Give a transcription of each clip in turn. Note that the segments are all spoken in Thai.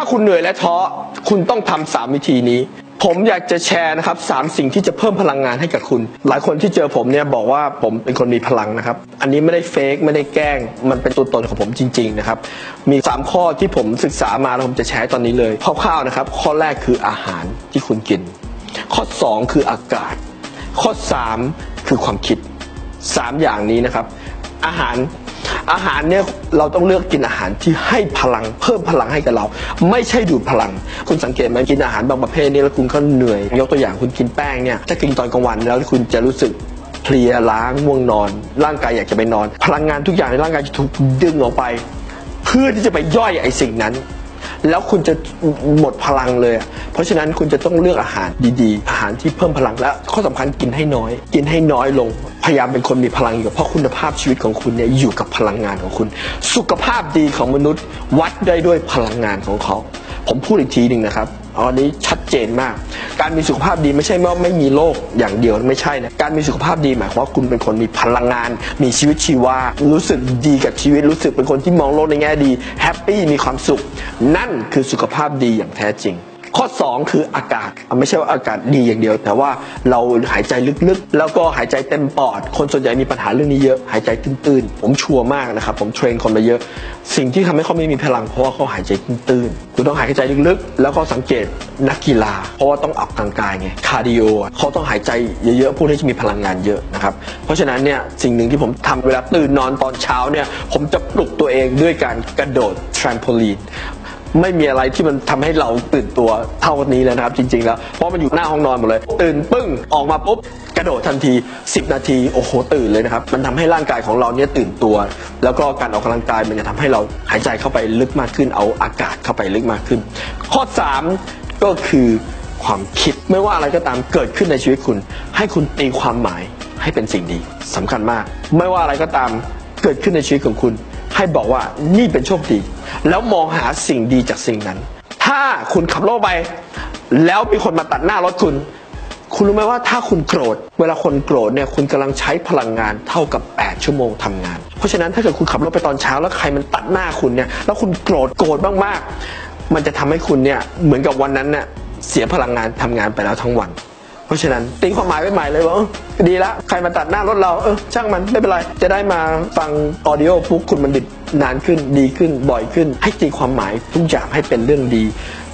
ถ้าคุณเหนื่อยและท้อคุณต้องทำสามวิธีนี้ ผมอยากจะแชร์นะครับสามสิ่งที่จะเพิ่มพลังงานให้กับคุณ หลายคนที่เจอผมเนี่ยบอกว่าผมเป็นคนมีพลังนะครับ อันนี้ไม่ได้เฟกไม่ได้แกล้ง มันเป็นตัวตนของผมจริง ๆ นะครับ มี 3 ข้อที่ผมศึกษามาแล้วผมจะแชร์ตอนนี้เลยคร่าวๆนะครับ ข้อแรกคืออาหารที่คุณกิน ข้อ 2 คืออากาศ ข้อ 3 คือความคิด 3 อย่างนี้นะครับ อาหาร อาหารเนี่ยเราต้องเลือกกินอาหารที่ให้พลัง เพิ่มพลังให้กับเรา ไม่ใช่ดูดพลัง คุณสังเกตไหมกินอาหารบางประเภทนี่แล้วคุณก็เหนื่อย ยกตัวอย่างคุณกินแป้งเนี่ยถ้ากินตอนกลางวันแล้วคุณจะรู้สึกเพลียล้าง่วงนอน ร่างกายอยากจะไปนอน พลังงานทุกอย่างในร่างกายจะถูกดึงออกไป เพื่อที่จะไปย่อยไอ้สิ่งนั้น แล้วคุณจะหมดพลังเลย เพราะฉะนั้นคุณจะต้องเลือกอาหารดีๆ อาหารที่เพิ่มพลังและข้อสำคัญกินให้น้อย กินให้น้อยลง พยายามเป็นคนมีพลังอยู่เพราะคุณภาพชีวิตของคุณเนี่ยอยู่กับพลังงานของคุณ สุขภาพดีของมนุษย์วัดได้ด้วยพลังงานของเขา ผมพูดอีกทีหนึ่งนะครับอันนี้ชัดเจนมาก การมีสุขภาพดีไม่ใช่ว่าไม่มีโรคอย่างเดียวไม่ใช่นะการมีสุขภาพดีหมายความว่าคุณเป็นคนมีพลังงาน มีชีวิตชีวา รู้สึกดีกับชีวิตรู้สึกเป็นคนที่มองโลกในแง่ดีแฮปปี้มีความสุข นั่นคือสุขภาพดีอย่างแท้จริง ข้อ 2 คืออากาศ ไม่ใช่ว่าอากาศดีอย่างเดียว แต่ว่าเราหายใจลึกๆ แล้วก็หายใจเต็มปอด คนส่วนใหญ่มีปัญหาเรื่องนี้เยอะ หายใจตื้นๆ ผมชัวร์มากนะครับ ผมเทรนคนมาเยอะ สิ่งที่ทำให้เขาไม่มีพลังเพราะว่าเขาหายใจตื้นๆ คุณต้องหายใจลึกๆ แล้วก็สังเกตนักกีฬา เพราะว่าต้องออกกำลังกายไง คาร์ดิโอเขาต้องหายใจเยอะๆ พวกนี้จะมีพลังงานเยอะนะครับ เพราะฉะนั้นเนี่ยสิ่งหนึ่งที่ผมทำเวลาตื่นนอนตอนเช้าเนี่ย ผมจะปลุกตัวเองด้วยการกระโดด trampoline ไม่มีอะไรที่มันทำให้เราตื่นตัวเท่านี้เลยนะครับ จริง ๆ แล้ว เพราะมันอยู่หน้าห้องนอนหมดเลย ตื่นปึ้งออกมาปุ๊บกระโดดทันที 10 นาทีโอ้โหตื่นเลยนะครับ มันทำให้ร่างกายของเราเนี่ยตื่นตัว แล้วก็การออกกำลังกายมันจะทำให้เราหายใจเข้าไปลึกมากขึ้น เอาอากาศเข้าไปลึกมากขึ้น ข้อ 3 ก็คือความคิดไม่ว่าอะไรก็ตามเกิดขึ้นในชีวิตคุณ ให้คุณตีความหมายให้เป็นสิ่งดีสำคัญมาก ไม่ว่าอะไรก็ตามเกิดขึ้นในชีวิตของคุณ ให้บอกว่านี่เป็นโชคดี แล้วมองหาสิ่งดีจากสิ่งนั้น ถ้าคุณขับรถไป แล้วมีคนมาตัดหน้ารถคุณ คุณรู้ไหมว่าถ้าคุณโกรธ เวลาคนโกรธเนี่ยคุณกำลังใช้พลังงานเท่ากับ 8 ชั่วโมงทำงาน เพราะฉะนั้นถ้าเกิดคุณขับรถไปตอนเช้าแล้วใครมันตัดหน้าคุณเนี่ยแล้วคุณโกรธโกรธมากๆมันจะทำให้คุณเนี่ยเหมือนกับวันนั้นเนี่ยเสียพลังงานทำงานไปแล้วทั้งวัน เพราะฉะนั้นตีความหมายไว้ใหม่เลยว่าดีละใครมาตัดหน้ารถเราเออช่างมันไม่เป็นไร จะได้มาฟังออดิโอปุ๊บคุณมันดิบนานขึ้นดีขึ้นบ่อยขึ้น ให้ตีความหมายทุกอย่างให้เป็นเรื่องดี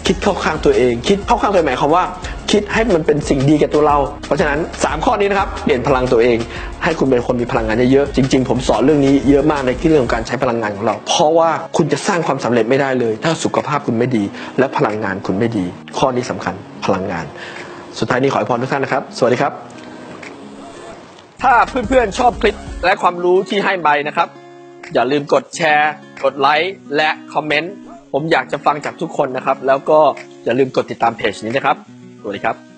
คิดเข้าข้างตัวเอง คิดเข้าข้างตัวเองหมายความว่า คิดให้มันเป็นสิ่งดีแก่ตัวเรา เพราะฉะนั้น 3 ข้อนี้นะครับเปลี่ยนพลังตัวเอง ให้คุณเป็นคนมีพลังงานเยอะๆจริง ๆ ผมสอนเรื่องนี้เยอะมากในที่เรื่องของการใช้พลังงานของเรา เพราะว่าคุณจะสร้างความสำเร็จไม่ได้เลย ถ้าสุขภาพคุณไม่ดี และพลังงานคุณไม่ดี ข้อนี้สำคัญพลังงาน สุดท้ายนี้ขอให้พรทุกท่านนะครับ สวัสดีครับ ถ้าเพื่อนๆชอบคลิปและความรู้ที่ให้ไปนะครับ อย่าลืมกดแชร์ กดไลค์และคอมเมนต์ผมอยากจะฟังจากทุกคนนะครับ แล้วก็อย่าลืมกดติดตามเพจนี้นะครับสวัสดีครับ